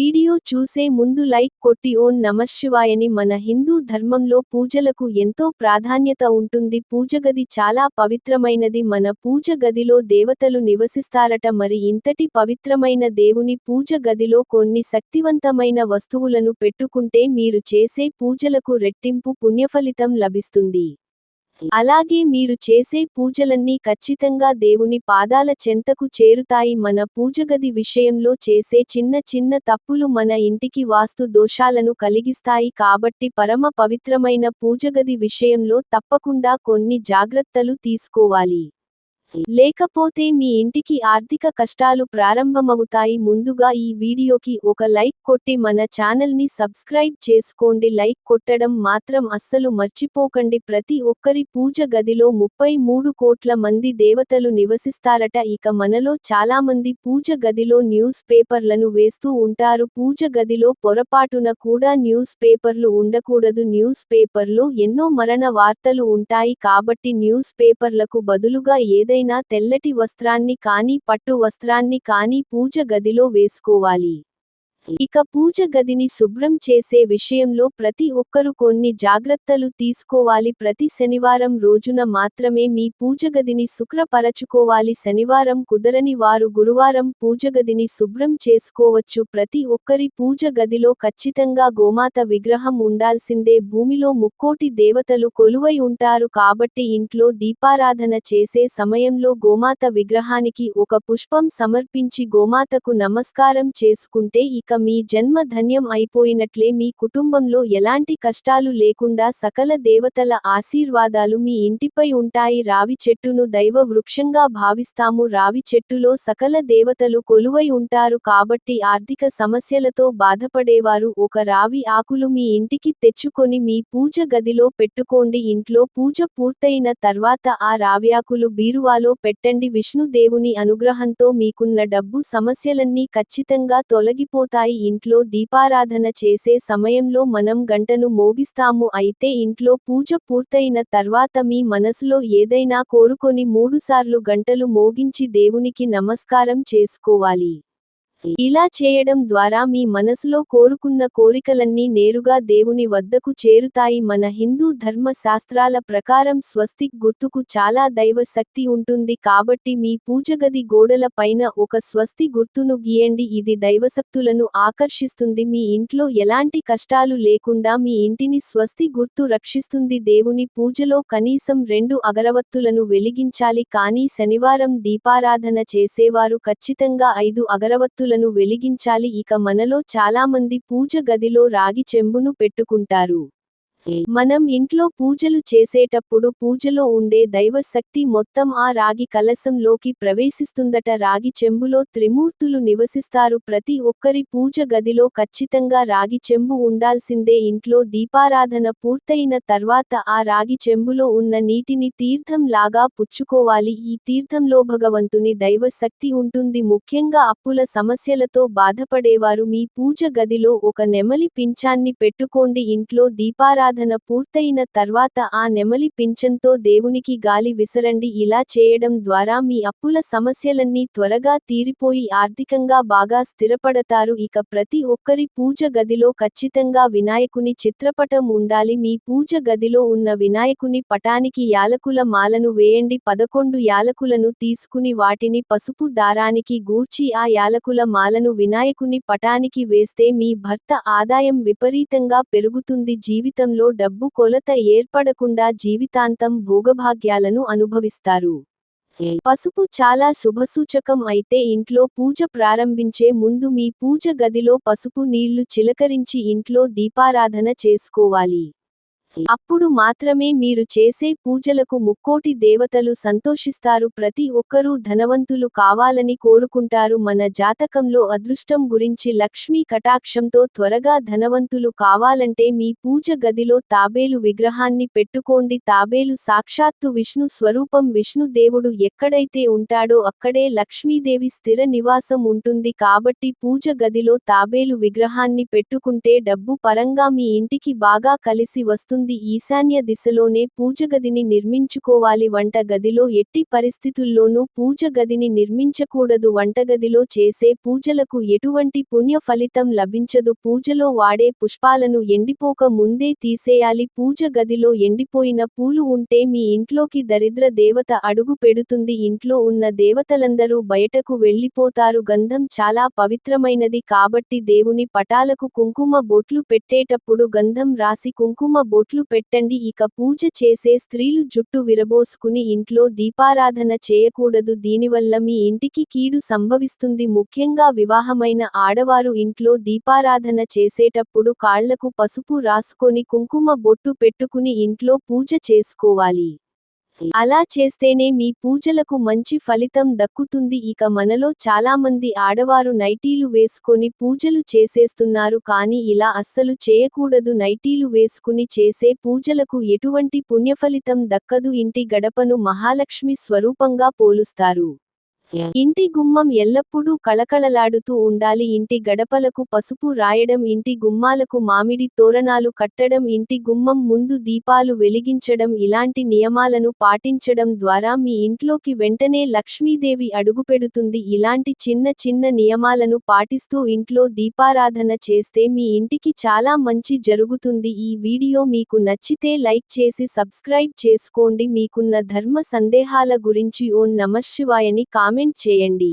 Video చూసే ముందు like కొట్టి ఓం నమశివాయని మన హిందూ ధర్మంలో పూజలకు ఎంతో ప్రాధాన్యత ఉంటుంది. పూజగది చాలా పవిత్రమైనది. మన పూజ గదిలో దేవతలు నివసిస్తారట. మరి ఇంతటి పవిత్రమైన దేవుని పూజ గదిలో కొన్ని శక్తివంతమైన వస్తువులను పెట్టుకుంటే మీరు చేసే పూజలకు రెట్టింపు పుణ్యఫలితం లభిస్తుంది. అలాగే మీరు చేసే పూజలన్నీ ఖచ్చితంగా దేవుని పాదాల చెంతకు చేరుతాయి. మన పూజగది విషయంలో చేసే చిన్న చిన్న తప్పులు మన ఇంటికి వాస్తు దోషాలను కలిగిస్తాయి కాబట్టి పరమ పవిత్రమైన పూజగది విషయంలో తప్పకుండా కొన్ని జాగ్రత్తలు తీసుకోవాలి. లేకపోతే మీ ఇంటికి ఆర్థిక కష్టాలు ప్రారంభమవుతాయి. ముందుగా ఈ వీడియోకి ఒక లైక్ కొట్టి మన ఛానల్ని సబ్స్క్రైబ్ చేసుకోండి. లైక్ కొట్టడం మాత్రం అస్సలు మర్చిపోకండి. ప్రతి ఒక్కరి పూజ గదిలో ముప్పై మూడు కోట్ల మంది దేవతలు నివసిస్తారట. ఇక మనలో చాలా మంది పూజ గదిలో న్యూస్ పేపర్లను వేస్తూ ఉంటారు. పూజ గదిలో పొరపాటున కూడా న్యూస్ పేపర్లు ఉండకూడదు. న్యూస్ పేపర్లో ఎన్నో మరణ వార్తలు ఉంటాయి. కాబట్టి న్యూస్ పేపర్లకు బదులుగా ఏదైనా ఏదైనా తెల్లటి వస్త్రాన్ని కానీ పట్టు వస్త్రాన్ని కానీ పూజ గదిలో వేసుకోవాలి. ఇక పూజ గదిని శుభ్రం చేసే విషయంలో ప్రతి ఒక్కరు కొన్ని జాగ్రత్తలు తీసుకోవాలి. ప్రతి శనివారం రోజున మాత్రమే మీ పూజగదిని శుక్రపరచుకోవాలి శనివారం కుదరని వారు గురువారం పూజగదిని శుభ్రం చేసుకోవచ్చు. ప్రతి ఒక్కరి పూజ గదిలో ఖచ్చితంగా గోమాత విగ్రహం ఉండాల్సిందే. భూమిలో ముక్కోటి దేవతలు కొలువై ఉంటారు కాబట్టి ఇంట్లో దీపారాధన చేసే సమయంలో గోమాత విగ్రహానికి ఒక పుష్పం సమర్పించి గోమాతకు నమస్కారం చేసుకుంటే ఇక మీ జన్మ ధన్యం అయిపోయినట్లే మీ కుటుంబంలో ఎలాంటి కష్టాలు లేకుండా సకల దేవతల ఆశీర్వాదాలు మీ ఇంటిపై ఉంటాయి. రావి చెట్టును దైవ వృక్షంగా భావిస్తాము. రావి చెట్టులో సకల దేవతలు కొలువై ఉంటారు కాబట్టి ఆర్థిక సమస్యలతో బాధపడేవారు ఒక రావి ఆకులు మీ ఇంటికి తెచ్చుకొని మీ పూజ గదిలో పెట్టుకోండి. ఇంట్లో పూజ పూర్తయిన తర్వాత ఆ రావ్యాకులు బీరువాలో పెట్టండి. విష్ణుదేవుని అనుగ్రహంతో మీకున్న డబ్బు సమస్యలన్నీ ఖచ్చితంగా తొలగిపోతాయి. ఉంటాయి ఇంట్లో దీపారాధన చేసే సమయంలో మనం గంటను మోగిస్తాము అయితే ఇంట్లో పూజ పూర్తయిన తర్వాత మీ మనసులో ఏదైనా కోరుకొని మూడుసార్లు గంటలు మోగించి దేవునికి నమస్కారం చేసుకోవాలి. ఇలా చేయడం ద్వారా మీ మనసులో కోరుకున్న కోరికలన్నీ నేరుగా దేవుని వద్దకు చేరుతాయి. మన హిందూ ధర్మ శాస్త్రాల ప్రకారం స్వస్తిక్ గుర్తుకు చాలా దైవ శక్తి ఉంటుంది కాబట్టి మీ పూజగది గోడల పైన ఒక స్వస్తి గుర్తును గీయండి. ఇది దైవశక్తులను ఆకర్షిస్తుంది. మీ ఇంట్లో ఎలాంటి కష్టాలు లేకుండా మీ ఇంటిని స్వస్తి గుర్తు రక్షిస్తుంది. దేవుని పూజలో కనీసం రెండు అగరవత్తులను వెలిగించాలి. కానీ శనివారం దీపారాధన చేసేవారు ఖచ్చితంగా ఐదు అగరవత్తులు దీపాలను వెలిగించాలి. ఇక మనలో చాలామంది పూజ గదిలో రాగి చెంబును పెట్టుకుంటారు. మనం ఇంట్లో పూజలు చేసేటప్పుడు పూజలో ఉండే దైవశక్తి మొత్తం ఆ రాగి కలశంలోకి ప్రవేశిస్తుందట. రాగి చెంబులో త్రిమూర్తులు నివసిస్తారు. ప్రతి ఒక్కరి పూజ గదిలో ఖచ్చితంగా రాగి చెంబు ఉండాల్సిందే. ఇంట్లో దీపారాధన పూర్తయిన తర్వాత ఆ రాగి చెంబులో ఉన్న నీటిని తీర్థం లాగా పుచ్చుకోవాలి. ఈ తీర్థంలో భగవంతుని దైవశక్తి ఉంటుంది. ముఖ్యంగా అప్పుల సమస్యలతో బాధపడేవారు. మీ పూజ గదిలో ఒక నెమలి పింఛాన్ని పెట్టుకోండి. ఇంట్లో దీపారాధన ఆరాధన పూర్తయిన తర్వాత ఆ నెమలి పింఛంతో దేవునికి గాలి విసరండి. ఇలా చేయడం ద్వారా మీ అప్పుల సమస్యలన్నీ త్వరగా తీరిపోయి ఆర్థికంగా బాగా స్థిరపడతారు. ఇక ప్రతి ఒక్కరి పూజ గదిలో ఖచ్చితంగా వినాయకుని చిత్రపటం ఉండాలి. మీ పూజ గదిలో ఉన్న వినాయకుని పటానికి యాలకుల మాలను వేయండి. పదకొండు యాలకులను తీసుకుని వాటిని పసుపు దారానికి గూర్చి ఆ యాలకుల మాలను వినాయకుని పటానికి వేస్తే మీ భర్త ఆదాయం విపరీతంగా పెరుగుతుంది. జీవితంలో జీవితంలో డబ్బు కొలత ఏర్పడకుండా జీవితాంతం భోగభాగ్యాలను అనుభవిస్తారు. పసుపు చాలా శుభసూచకం అయితే ఇంట్లో పూజ ప్రారంభించే ముందు మీ పూజ గదిలో పసుపు నీళ్ళు చిలకరించి ఇంట్లో దీపారాధన చేసుకోవాలి. అప్పుడు మాత్రమే మీరు చేసే పూజలకు ముక్కోటి దేవతలు సంతోషిస్తారు. ప్రతి ఒక్కరూ ధనవంతులు కావాలని కోరుకుంటారు. మన జాతకంలో అదృష్టం గురించి లక్ష్మీ కటాక్షంతో త్వరగా ధనవంతులు కావాలంటే మీ పూజ గదిలో తాబేలు విగ్రహాన్ని పెట్టుకోండి. తాబేలు సాక్షాత్తు విష్ణు స్వరూపం. విష్ణు దేవుడు ఎక్కడైతే ఉంటాడో అక్కడే లక్ష్మీదేవి స్థిర నివాసం ఉంటుంది. కాబట్టి పూజ గదిలో తాబేలు విగ్రహాన్ని పెట్టుకుంటే డబ్బు పరంగా మీ ఇంటికి బాగా కలిసి వస్తుంది. చెబుతుంది ఈశాన్య దిశలోనే పూజగదిని నిర్మించుకోవాలి. వంట గదిలో ఎట్టి పరిస్థితుల్లోనూ పూజ గదిని నిర్మించకూడదు. వంటగదిలో చేసే పూజలకు ఎటువంటి పుణ్య ఫలితం లభించదు. పూజలో వాడే పుష్పాలను ఎండిపోక ముందే తీసేయాలి. పూజ గదిలో ఎండిపోయిన పూలు ఉంటే మీ ఇంట్లోకి దరిద్ర దేవత అడుగు పెడుతుంది. ఇంట్లో ఉన్న దేవతలందరూ బయటకు వెళ్ళిపోతారు గంధం చాలా పవిత్రమైనది కాబట్టి దేవుని పటాలకు కుంకుమ బొట్లు పెట్టేటప్పుడు గంధం రాసి కుంకుమ బొట్లు పెట్టండి ఇక పూజ చేసే స్త్రీలు జుట్టు విరబోసుకుని ఇంట్లో దీపారాధన చేయకూడదు. దీనివల్ల మీ ఇంటికి కీడు సంభవిస్తుంది. ముఖ్యంగా వివాహమైన ఆడవారు ఇంట్లో దీపారాధన చేసేటప్పుడు కాళ్ళకు పసుపు రాసుకొని కుంకుమ బొట్టు పెట్టుకుని ఇంట్లో పూజ చేసుకోవాలి. అలా చేస్తేనే మీ పూజలకు మంచి ఫలితం దక్కుతుంది. ఇక మనలో చాలామంది ఆడవారు నైటీలు వేసుకొని పూజలు చేసేస్తున్నారు కానీ ఇలా అస్సలు చేయకూడదు. నైటీలు వేసుకుని చేసే పూజలకు ఎటువంటి పుణ్యఫలితం దక్కదు. ఇంటి గడపను మహాలక్ష్మి స్వరూపంగా పోలుస్తారు. ఇంటి గుమ్మం ఎల్లప్పుడూ కళకళలాడుతూ ఉండాలి. ఇంటి గడపలకు పసుపు రాయడం ఇంటి గుమ్మాలకు మామిడి తోరణాలు కట్టడం ఇంటి గుమ్మం ముందు దీపాలు వెలిగించడం ఇలాంటి నియమాలను పాటించడం ద్వారా మీ ఇంట్లోకి వెంటనే లక్ష్మీదేవి అడుగుపెడుతుంది. ఇలాంటి చిన్న చిన్న నియమాలను పాటిస్తూ ఇంట్లో దీపారాధన చేస్తే మీ ఇంటికి చాలా మంచి జరుగుతుంది. ఈ వీడియో మీకు నచ్చితే లైక్ చేసి సబ్స్క్రైబ్ చేసుకోండి. మీకున్న ధర్మ సందేహాల గురించి ఓం నమశివాయని కామెంట్ చేయండి.